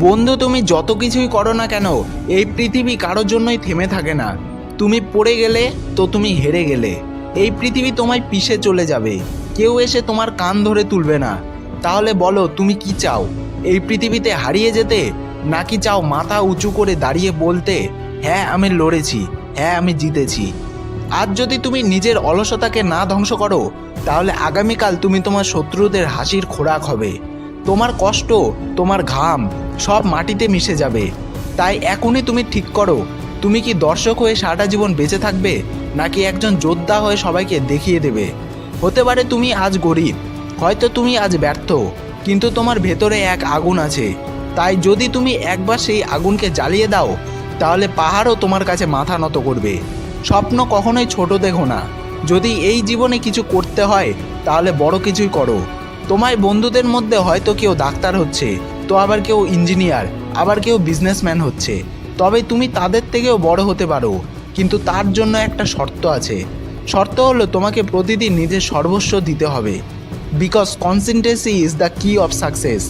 বন্ধু, তুমি যত কিছুই করো না কেন, এই পৃথিবী কারোর জন্যই থেমে থাকে না। তুমি পড়ে গেলে তো তুমি হেরে গেলে। এই পৃথিবী তোমায় পিষে চলে যাবে। কেউ এসে তোমার কান ধরে তুলবে না। তাহলে বলো, তুমি কি চাও? এই পৃথিবীতে হারিয়ে যেতে, নাকি চাও মাথা উঁচু করে দাঁড়িয়ে বলতে হ্যাঁ আমি লড়েছি হ্যাঁ আমি জিতেছি আজ যদি তুমি নিজের অলসতাকে না ধ্বংস করো, তাহলে আগামীকাল তুমি তোমার শত্রুদের হাসির খোরাক হবে। তোমার কষ্ট, তোমার ঘাম সব মাটিতে মিশে যাবে। তাই এখনই তুমি ঠিক করো। তুমি কি দর্শক হয়ে সারাটা জীবন বেঁচে থাকবে, নাকি একজন যোদ্ধা হয়ে সবাইকে দেখিয়ে দেবে? হতে পারে তুমি আজ গরিব, হয়তো তুমি আজ ব্যর্থ, কিন্তু তোমার ভেতরে এক আগুন আছে। তাই যদি তুমি একবার সেই আগুনকে জ্বালিয়ে দাও, তাহলে পাহাড়ও তোমার কাছে মাথা নত করবে। স্বপ্ন কখনোই ছোট দেখো না। যদি এই জীবনে কিছু করতে হয়, তাহলে বড় কিছুই করো। তোমার বন্ধুদের মধ্যে হয়তো কেউ ডাক্তার হচ্ছে তো আবার কেউ ইঞ্জিনিয়ার, আবার কেউ বিজনেসম্যান হচ্ছে। তবে তুমি তাদের থেকেও বড় হতে পারো, কিন্তু তার জন্য একটা শর্ত আছে। শর্ত হলো তোমাকে প্রতিদিন নিজের সর্বস্ব দিতে হবে। Because consistency is the key of success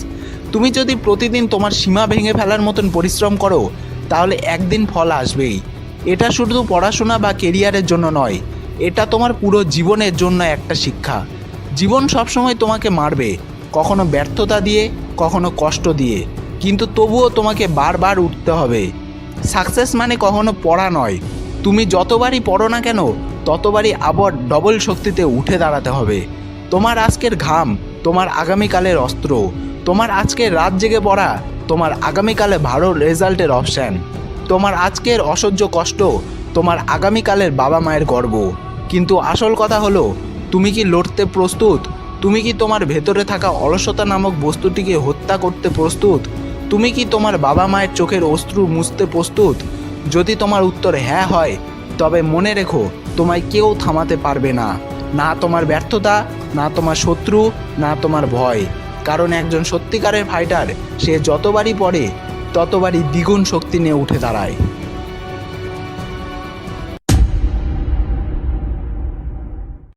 তুমি যদি প্রতিদিন তোমার সীমা ভেঙে ফেলার মতন পরিশ্রম করো, তাহলে একদিন ফল আসবেই। এটা শুধু পড়াশোনা বা কেরিয়ারের জন্য নয়, এটা তোমার পুরো জীবনের জন্য একটা শিক্ষা। জীবন সবসময় তোমাকে মারবে। কখনো ব্যর্থতা দিয়ে, কখনো কষ্ট দিয়ে। কিন্তু তবুও তোমাকে বারবার উঠতে হবে। সাকসেস মানে কখনো পড়া নয়। তুমি যতবারই পড়ো না কেন, ততবারই আবার ডবল শক্তিতে উঠে দাঁড়াতে হবে। তোমার আজকের ঘাম, তোমার আগামীকালের অস্ত্র, তোমার আজকের রাত জেগে পড়া, তোমার আগামীকালে ভালো রেজাল্টের অপশান। তোমার আজকের অসহ্য কষ্ট, তোমার আগামীকালের বাবা মায়ের গর্ব। কিন্তু আসল কথা হলো, তুমি কি লড়তে প্রস্তুত? তুমি কি তোমার ভেতরে থাকা অলসতা নামক বস্তুটিকে হত্যা করতে প্রস্তুত? তুমি কি তোমার বাবা মায়ের চোখের অশ্রু মুছতে প্রস্তুত? যদি তোমার উত্তর হ্যাঁ হয়, তবে মনে রেখো, তোমায় কেউ থামাতে পারবে না। না তোমার ব্যর্থতা, না তোমার শত্রু, না তোমার ভয়। কারণ একজন সত্যিকারের ফাইটার সে যতবারই পড়ে, ততবারই দ্বিগুণ শক্তি নিয়ে উঠে দাঁড়ায়।